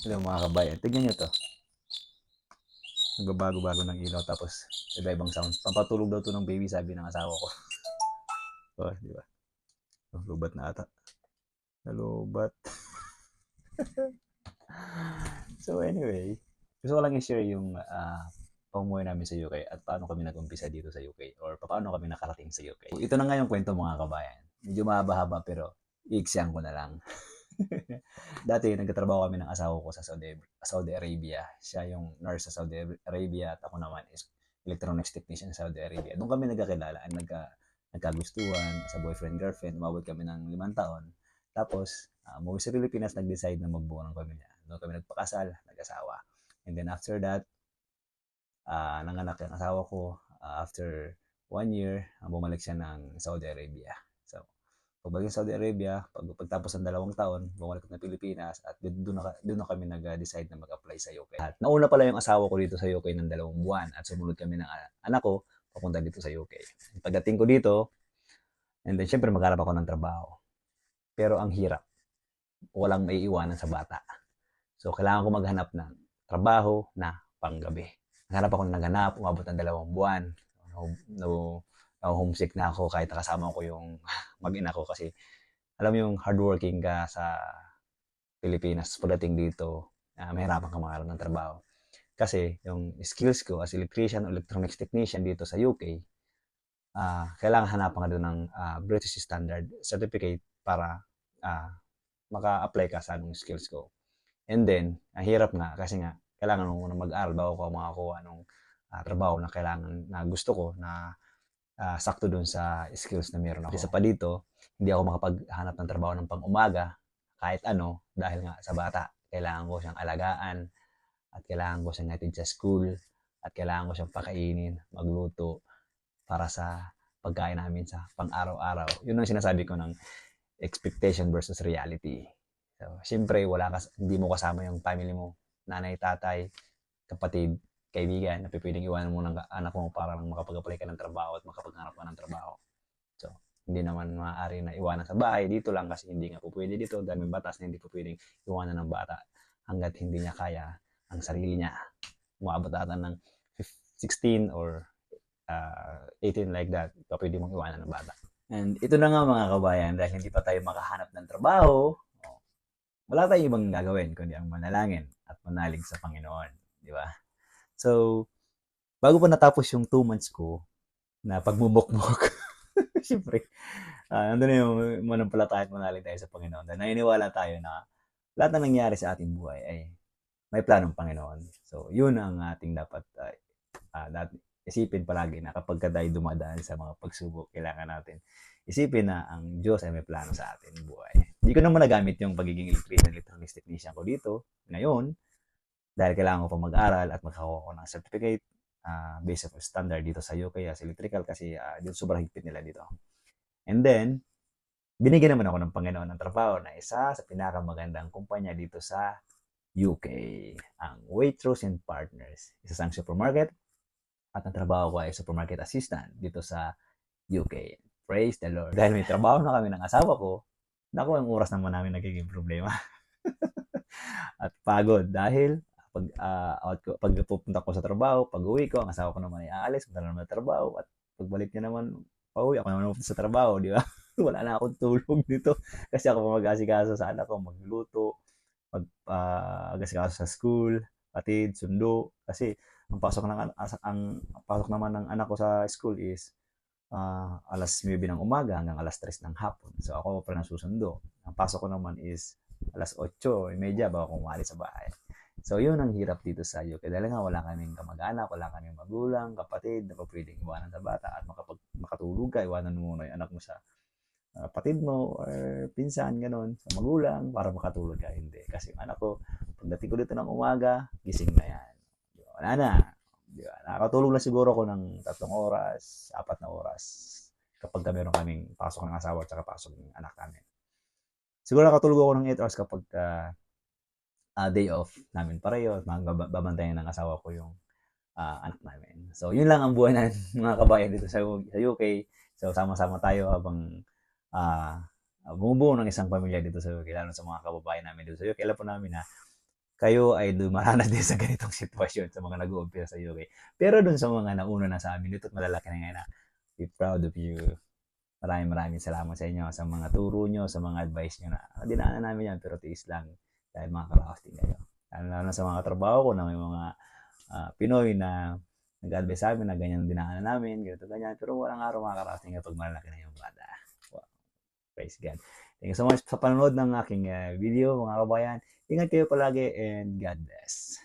Hello mga kabayan, tignan nyo to. Nagbabago-bago ng ilaw tapos iba-ibang sounds. Pampatulog daw to ng baby sabi ng asawa ko. oh, di ba? Oh, lubat na ata. Nalubat. so anyway, gusto ko lang i-share yung uh, pamuhay namin sa UK at paano kami nag-umpisa dito sa UK or paano kami nakarating sa UK. Ito na nga yung kwento mga kabayan. Medyo mahaba-haba pero iiksyan ko na lang. Dati nagtatrabaho kami ng asawa ko sa Saudi, Saudi Arabia. Siya yung nurse sa Saudi Arabia at ako naman is electronics technician sa Saudi Arabia. Doon kami nagkakilala, nagka, nagkagustuhan sa boyfriend-girlfriend. Umabot kami ng limang taon. Tapos, uh, umuwi sa Pilipinas, nag-decide na magbuo ng pamilya. Doon kami nagpakasal, nag-asawa. And then after that, uh, nanganak yung asawa ko. Uh, after one year, uh, bumalik siya ng Saudi Arabia. So, pagbalik sa Saudi Arabia, pag, pagtapos ng dalawang taon, bumalik na Pilipinas at doon na, doon na kami nag-decide na mag-apply sa UK. At nauna pala yung asawa ko dito sa UK ng dalawang buwan at sumunod kami ng anak ko papunta dito sa UK. Pagdating ko dito, and then syempre magharap ako ng trabaho. Pero ang hirap. Walang may iwanan sa bata. So kailangan ko maghanap ng trabaho na panggabi. Naghanap ako ng naghanap, umabot ng dalawang buwan. No, no, uh, homesick na ako kahit nakasama ko yung mag-ina ko kasi alam yung hardworking ka sa Pilipinas pagdating dito, uh, mahirapan ka makaroon ng trabaho. Kasi yung skills ko as electrician o electronics technician dito sa UK, uh, ah, kailangan hanapan ka doon ng uh, British Standard Certificate para uh, maka-apply ka sa anong skills ko. And then, ang hirap nga kasi nga, kailangan mo muna mag-aral bago ko makakuha ng uh, trabaho na kailangan na gusto ko na uh, sakto dun sa skills na meron ako. Isa pa dito, hindi ako makapaghanap ng trabaho ng pang-umaga kahit ano dahil nga sa bata. Kailangan ko siyang alagaan at kailangan ko siyang natin sa school at kailangan ko siyang pakainin, magluto para sa pagkain namin sa pang-araw-araw. Yun ang sinasabi ko ng expectation versus reality. So, siyempre, wala ka, hindi mo kasama yung family mo, nanay, tatay, kapatid, kaibigan na pwedeng iwanan mo ng anak mo para lang makapag-apply ka ng trabaho at makapaghanap ka ng trabaho. So, hindi naman maaari na iwanan sa bahay. Dito lang kasi hindi nga po pwede dito may batas na hindi po pwedeng iwanan ng bata hanggat hindi niya kaya ang sarili niya. Umabot ata ng 16 or uh, 18 like that, pa pwede mong iwanan ng bata. And ito na nga mga kabayan, dahil hindi pa tayo makahanap ng trabaho, wala tayong ibang gagawin kundi ang manalangin at manalig sa Panginoon. Di ba? So, bago pa natapos yung two months ko na pagmumukmok, siyempre, uh, nandun na yung manampalataya at manalig tayo sa Panginoon. Dahil naniniwala tayo na lahat na nangyari sa ating buhay ay may planong Panginoon. So, yun ang ating dapat uh, uh, isipin palagi na kapag tayo dumadaan sa mga pagsubok, kailangan natin isipin na ang Diyos ay may plano sa ating buhay. Hindi ko naman nagamit yung pagiging electrician, electronics technician ko dito ngayon dahil kailangan ko pa mag-aral at magkakuha ko ng certificate uh, based on standard dito sa UK as electrical kasi uh, dito sobrang higpit nila dito. And then, binigyan naman ako ng Panginoon ng trabaho na isa sa pinakamagandang kumpanya dito sa UK, ang Waitrose and Partners. Isa sa supermarket at ang trabaho ko ay supermarket assistant dito sa UK. Praise the Lord. Dahil may trabaho na kami ng asawa ko, naku, ang oras naman namin nagiging problema. at pagod dahil pag uh, out ko, pag pupunta ko sa trabaho, pag uwi ko, ang asawa ko naman ay aalis, punta naman sa trabaho, at pagbalik niya naman, pauwi, ako naman sa trabaho, di ba? Wala na akong tulog dito. Kasi ako pa mag-asikaso sa anak ko, magluto, mag-asikaso uh, sa school, patid, sundo. Kasi ang pasok ng ang, ang pasok naman ng anak ko sa school is uh, alas 9 ng umaga hanggang alas 3 ng hapon. So ako pa nang susundo. Ang pasok ko naman is alas 8, media bago ako umalis sa bahay. So, yun ang hirap dito sa UK. Dahil nga wala kaming kamag-anak, wala kaming magulang, kapatid, na pwedeng iwanan sa bata at makapag, makatulog ka, iwanan mo muna yung anak mo sa uh, kapatid mo or pinsan, ganun, sa magulang, para makatulog ka. Hindi. Kasi yung anak ko, pagdating ko dito ng umaga, gising na yan. Di ba? Wala na. Di ba? Nakakatulog siguro ako ng tatlong oras, apat na oras kapag ka meron kaming pasok ng asawa at saka pasok ng anak namin. Siguro nakatulog ako ng 8 hours kapag uh, uh, day off namin pareho at babantayan ng asawa ko yung uh, anak namin. So, yun lang ang buhay ng mga kabayan dito sa, sa UK. So, sama-sama tayo habang uh, bumubuo ng isang pamilya dito sa UK, lalo sa mga kababayan namin dito sa UK. Alam po namin na kayo ay dumaranas din sa ganitong sitwasyon sa mga nag-uumpisa sa UK. Pero dun sa mga nauna na sa amin, ito't malalaki na ngayon na be proud of you. Maraming maraming salamat sa inyo, sa mga turo nyo, sa mga advice nyo na dinaanan namin yan, pero tiis lang dahil mga kalakas din kayo. Lalo na sa mga trabaho ko na may mga ah, Pinoy na nag-advise sa amin na ganyan dinaanan namin, ganito, ganyan. Pero walang araw mga karating kapag malalaki na yung bata. Wow. Praise God. Thank you so much sa panonood ng aking ah, video, mga kabayan. Ingat kayo palagi and God bless.